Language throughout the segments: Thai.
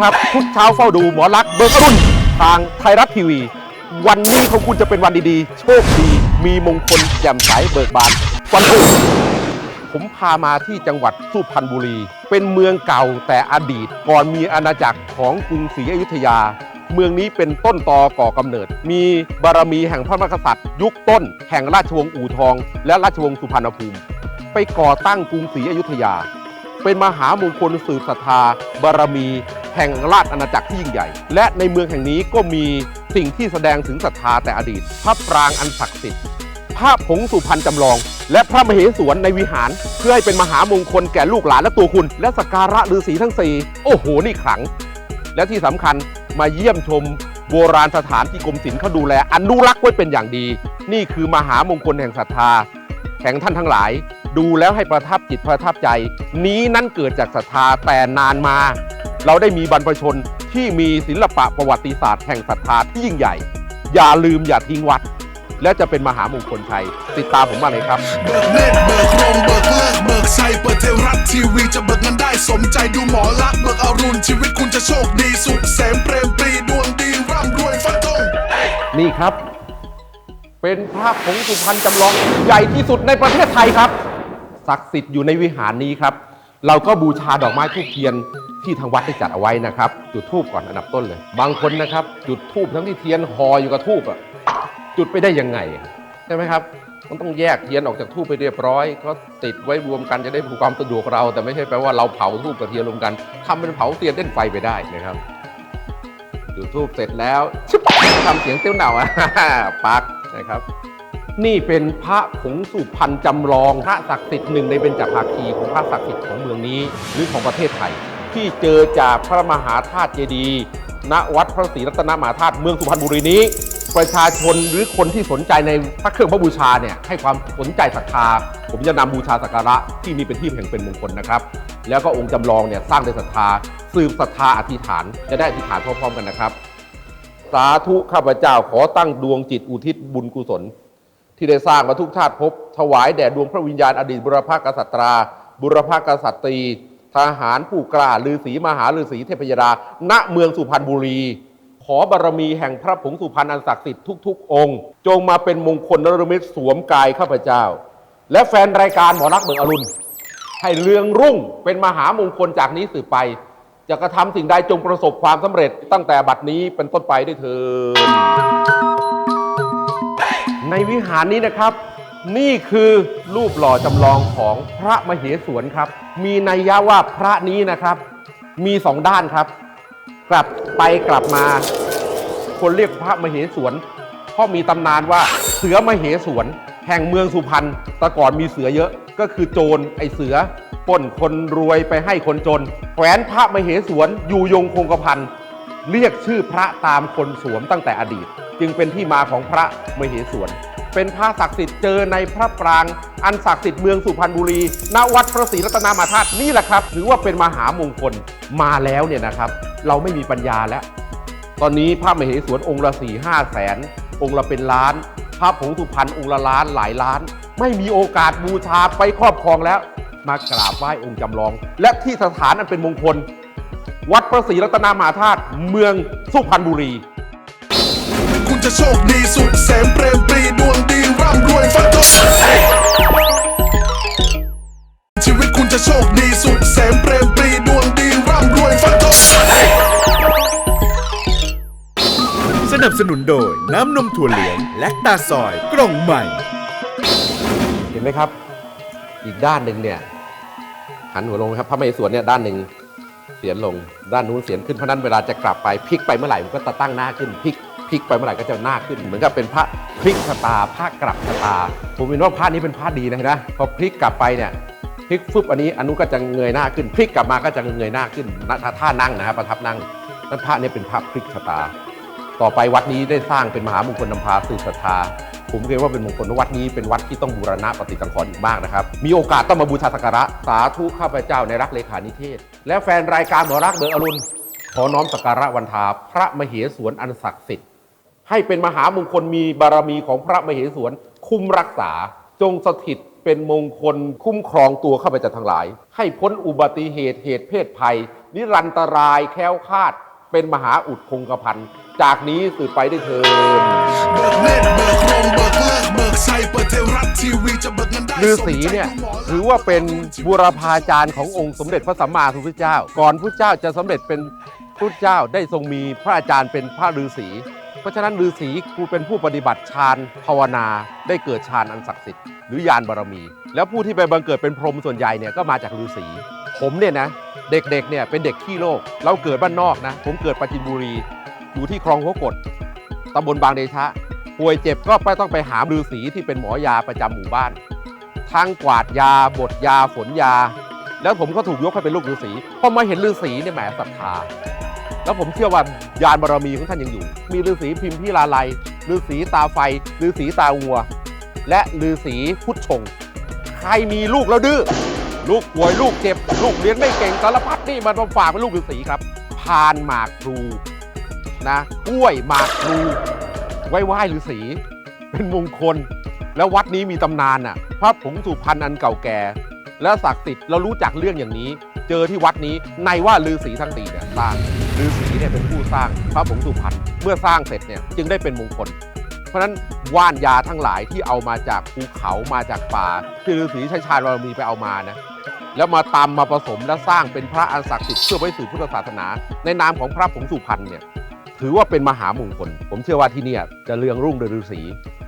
ครับทุกเช้าเฝ้าดูหมอลักษณ์เบิกอรุณทางไทยรัฐทีวี วันนี้ของคุณจะเป็นวันดีๆ โชคดี มีมงคลแจ่มใสเบิกบานวันพุธผมพามาที่จังหวัดสุพรรณบุรี เป็นเมืองเก่าแต่อดีตก่อนมีอาณาจักรของกรุงศรีอยุธยา เมืองนี้เป็นต้นตอก่อกำเนิด มีบารมีแห่งพระมหากษัตริย์ ยุคต้น แห่งราชวงศ์อู่ทอง และราชวงศ์สุพรรณภูมิ ไปก่อตั้งกรุงศรีอยุธยา เป็นมหามงคลสืบศรัทธาบารมี แห่งราชอาณาจักรที่ยิ่งใหญ่ และในเมืองแห่งนี้ก็มีสิ่งที่แสดงถึงศรัทธาแต่อดีต พระปรางอันศักดิ์สิทธิ์พระผงสุพรรณจำลอง และพระมเหสวนในวิหาร เพื่อให้เป็นมหามงคลแก่ลูกหลานและตัวคุณ และสักการะฤาษีทั้งสี่โอ้โห นี่ขลัง และที่สำคัญมาเยี่ยมชมโบราณสถานที่กรมศิลป์เขาดูแลอนุรักษ์ไว้เป็นอย่างดี นี่คือมหามงคลแห่งศรัทธาแห่งท่านทั้งหลาย ดูแล้วให้ประทับจิตประทับใจ นี้นั้นเกิดจากศรัทธาแต่นานมา เราได้มีบรรพชนที่มีศิลปะประวัติศาสตร์แห่งศรัทธาที่ยิ่งใหญ่ อย่าลืมอย่าทิ้งวัด และจะเป็นมหามงคลชัย ติดตามผมมาเลยครับ เบิกเนตรเบิกโรงเบิกเลิกเบิกชัยเปิดเทวรัฐทีวีจะเบิกเงินได้สมใจดูหมอลักษณ์เบิกอรุณชีวิตคุณจะโชคดีสุขเสมเปรมปรีดวงดีร่ำรวยฟันธง นี่ครับ เป็นพระผงสุพรรณจำลองใหญ่ที่สุดในประเทศไทยครับศักดิ์สิทธิ์อยู่ในวิหารนี้ครับ เราก็บูชาดอกไม้ทูบเทียนที่ทางวัดได้จัดเอาไว้นะครับ จุดทูบก่อนอันดับต้นเลย บางคนนะครับ จุดทูบทั้งที่เทียนห่ออยู่กับทูบอะจุดไปได้ยังไงใช่ไหมครับมันต้องแยกเทียนออกจากทูบไปเรียบร้อย ก็ติดไว้รวมกันจะได้ความสะดวกเรา แต่ไม่ใช่แปลว่าเราเผาทูบกับเทียนรวมกันทำเป็นเผาเทียนเล่นไฟไปได้นะครับจุดทูบเสร็จแล้วชิบทำเสียงเตี้ยวเหน่าอะปักนะครับ นี่เป็นพระผงสุพรรณจำลองพระศักดิ์สิทธิ์หนึ่งในเบญจภาคีของพระศักดิ์สิทธิ์ของเมืองนี้หรือของประเทศไทย ที่เจอจากพระมหาธาตุเจดีย์ณวัดพระศรีรัตนมหาธาตุเมืองสุพรรณบุรีนี้ ประชาชนหรือคนที่สนใจในพระเครื่องพระบูชาเนี่ยให้ความสนใจศรัทธา ผมจะนำบูชาสักการะที่นี่เป็นที่แห่งเป็นมงคลนะครับ แล้วก็องค์จำลองเนี่ยสร้างด้วยศรัทธาสืบศรัทธาอธิษฐานจะได้อธิษฐานพร้อมๆกันนะครับ สาธุข้าพเจ้าขอตั้งดวงจิตอุทิศบุญกุศล ที่ได้สร้างมาทุกชาติภพถวายแด่ดวงพระวิญญาณอดีตบุรพกษัตรา บุรพกษัตรีทหารผู้กล้าฤาษีมหาฤาษีเทพยดา ณเมืองสุพรรณบุรี ขอบารมีแห่งพระผงสุพรรณอันศักดิ์สิทธิ์ทุกๆ องค์ จงมาเป็นมงคลนรมิตสวมกายข้าพเจ้า และแฟนรายการหมอรักเมืองอรุณ ให้เรืองรุ่งเป็นมหามงคลจากนี้สืบไป จะกระทำสิ่งใดจงประสบความสำเร็จตั้งแต่บัดนี้เป็นต้นไปด้วยเถิด ในวิหารนี้นะครับ นี่คือรูปหล่อจำลองของพระมเหสวนครับ มีนัยยะว่าพระนี้นะครับ มีสองด้านครับ กลับไปกลับมา คนเรียกพระมเหสวนเพราะมีตำนานว่าเสือมเหสวน แห่งเมืองสุพรรณแต่ก่อนมีเสือเยอะก็คือโจรไอเสือปล้นคนรวยไปให้คนจนแขวนพระมเหสวนอยู่ยงคงกระพัน เรียกชื่อพระตามคนสวมตั้งแต่อดีต จึงเป็นที่มาของพระมเหสวนเป็นพระศักดิ์สิทธิ์เจอในพระปราง อันศักดิ์สิทธิ์เมืองสุพรรณบุรีณวัดพระศรีรัตนมาธาตุนี่แหละครับถือว่าเป็นมหามงคลมาแล้วเนี่ยนะครับ เราไม่มีปัญญาแล้ว ตอนนี้พระมเหสวนองค์ละสี่ห้าแสนองค์ละเป็นล้าน พระผงสุพรรณองค์ละล้านหลายล้าน ไม่มีโอกาสบูชาไปครอบครองแล้ว มากราบไหว้องค์จำลอง และที่สถานอันเป็นมงคล วัดพระศรีรัตนมหาธาตุเมืองสุพรรณบุรี คุณจะโชคดีสุขเสมเปรมปรีดวงดีร่ำรวยฟันธงชีวิตคุณจะโชคดีสุขเสมเปรมปรีดวงดีร่ำรวยฟันธงสนับสนุนโดยน้ำนมถั่วเหลืองและตาซอยกล่องใหม่ เห็นไหมครับ อีกด้านหนึ่งเนี่ยหันหัวลงครับพระมเหสวนเนี่ยด้านหนึ่ง เสียนลงด้านนู้นเสียนขึ้นเพราะนั้นเวลาจะกลับไปพลิกไปเมื่อไหร่มันก็จะตั้งหน้าขึ้นพลิกพลิกไปเมื่อไหร่ก็จะหน้าขึ้น เหมือนกับเป็นพระพลิกชะตาพระกลับชะตา ผมเห็นว่าพระนี้เป็นพระดีนะนะพอพลิกกลับไปเนี่ยพลิกฟึบอันนี้อันนู้นก็จะเงยหน้าขึ้นพลิกกลับมาก็จะเงยหน้าขึ้นท่าท่านั่งนะครับประทับนั่งนั่นพระเนี่ยเป็นพระพลิกชะตา ต่อไปวัดนี้ได้สร้างเป็นมหามงคลนำพาสืบศรัทธา ผมเรียกว่าเป็นมงคลวัดนี้เป็นวัดที่ต้องบูรณะปฏิสังขรณ์อีกมากนะครับ มีโอกาสต้องมาบูชาสักการะ สาธุข้าพเจ้าในรักเลขานิเทศ และแฟนรายการหมอรักเบอร์อรุณขอน้อมสักการะวันทาพระมเหสวนอันศักดิ์สิทธิ์ให้เป็นมหามงคลมีบารมีของพระมเหสวนคุ้มรักษา จงสถิตเป็นมงคลคุ้มครองตัวข้าพเจ้าทั้งหลาย ให้พ้นอุบัติเหตุเหตุเพศภัย นิรันตรายแค้วคาด เป็นมหาอุดคงกระพันจากนี้สืบไปได้เถิด บิกเนตรเบิกลมเบิกเลิกเบิกชัยเปิดเทวรัฐทีวีจะเบิกเงินได้ฤาษีเนี่ยถือว่าเป็นบูรพาจารย์ขององค์สมเด็จพระสัมมาสัมพุทธเจ้า ก่อนพุทธเจ้าจะสำเร็จเป็นพุทธเจ้าได้ทรงมีพระอาจารย์เป็นพระฤาษีเพราะฉะนั้นฤาษีครูเป็นผู้ปฏิบัติฌานภาวนาได้เกิดฌานอันศักดิ์สิทธิ์หรือญาณบารมี แล้วผู้ที่ไปบังเกิดเป็นพรหมส่วนใหญ่เนี่ยก็มาจากฤาษีผมเนี่ยนะเด็กๆเนี่ยเป็นเด็กขี้โลก เราเกิดบ้านนอกนะ ผมเกิดปราจินบุรี อยู่ที่คลองหัวกดตำบลบางเดชะ ป่วยเจ็บก็ไปต้องไปหาฤาษีที่เป็นหมอยาประจำหมู่บ้านทั้งกวาดยาบดยาฝนยา แล้วผมก็ถูกยกให้เป็นลูกฤาษีพอมาเห็นฤาษีเนี่ยแหมศรัทธาแล้วผมเชื่อว่ายานบารมีของท่านยังอยู่ มีฤาษีพิมพิลาไลยฤาษีตาไฟฤาษีตาวัว และฤาษีพุทธชง ใครมีลูกแล้วดื้อลูกป่วยลูกเจ็บ ลูกเรียนไม่เก่งสารพัดนี่มันมาฝากเป็นลูกฤาษีครับ พานหมากพลูนะกล้วยหมากพลู ไหว้ไหว้ฤาษีเป็นมงคล แล้ววัดนี้มีตำนานอะพระผงสุพรรณอันเก่าแก่ และศักดิ์สิทธิ์เรารู้จักเรื่องอย่างนี้ เจอที่วัดนี้ในว่าฤาษีทั้งสี่เนี่ยสร้างฤาษีเนี่ยเป็นผู้สร้างพระผงสุพรรณเมื่อสร้างเสร็จเนี่ยจึงได้เป็นมงคล เพราะฉะนั้นว่านยาทั้งหลายที่เอามาจากภูเขามาจากป่าที่ฤาษีใช้ชาญบารมีไปเอามานะแล้วมาตำมาผสมและสร้างเป็นพระอันศักดิ์สิทธิ์เพื่อไว้สู่พุทธศาสนา ในนามของพระผงสุพรรณเนี่ย ถือว่าเป็นมหามงคล ผมเชื่อว่าที่นี่จะเรืองรุ่งโดวยฤาษี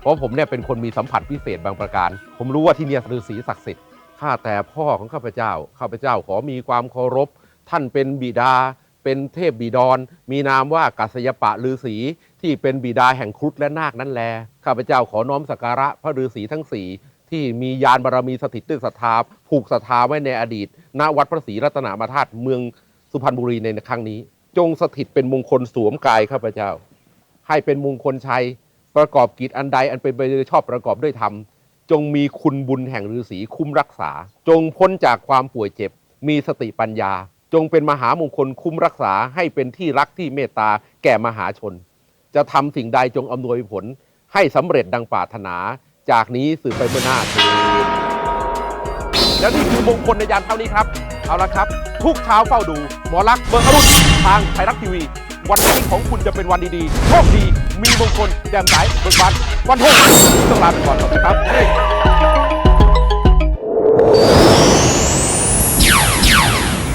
เพราะผมเนี่ยเป็นคนมีสัมผัสพิเศษบางประการ ผมรู้ว่าที่นี่ฤาษีศักดิ์สิทธิ์ข้าแต่พ่อของข้าพเจ้าข้าพเจ้าขอมีความเคารพ ท่านเป็นบิดา เป็นเทพบิดร มีนามว่ากัสยปะฤาษีที่เป็นบิดาแห่งครุฑและนาคนั่นแลข้าพเจ้าขอน้อมสักการะพระฤาษีทั้งสี่ที่มียานบารมีสถิตด้วยศรัทธาผูกศรัทธาไว้ในอดีต ณวัดพระศรีรัตนมาธาตุเมืองสุพรรณบุรีในครั้งนี้ สถิตเป็นมงคลสวมกายข้าพเจ้า ให้เป็นมงคลชัยประกอบกิจอันใดอันเป็นไปโดยชอบประกอบด้วยธรรม จงมีคุณบุญแห่งฤาษีคุ้มรักษา จงพ้นจากความป่วยเจ็บ มีสติปัญญา จงเป็นมหามงคลคุ้มรักษาให้เป็นที่รักที่เมตตาแก่มหาชน จะทำสิ่งใดจงอำนวยผล ให้สำเร็จดังปรารถนา จากนี้สืบไปเพื่อหน้าถแล้วนี่คือมงคลในยามเท่านี้ครับ เอาละครับ ทุกเช้าเฝ้าดูหมอรักษ์เบิกอรุณทางไทยรัฐทีวี วันนี้ของคุณจะเป็นวันดีๆโชคดี มีมงคลแจ่มใสเบิกบานวันหกต้องลาไปก่อนสวัสดีครับ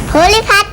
โพลิพัท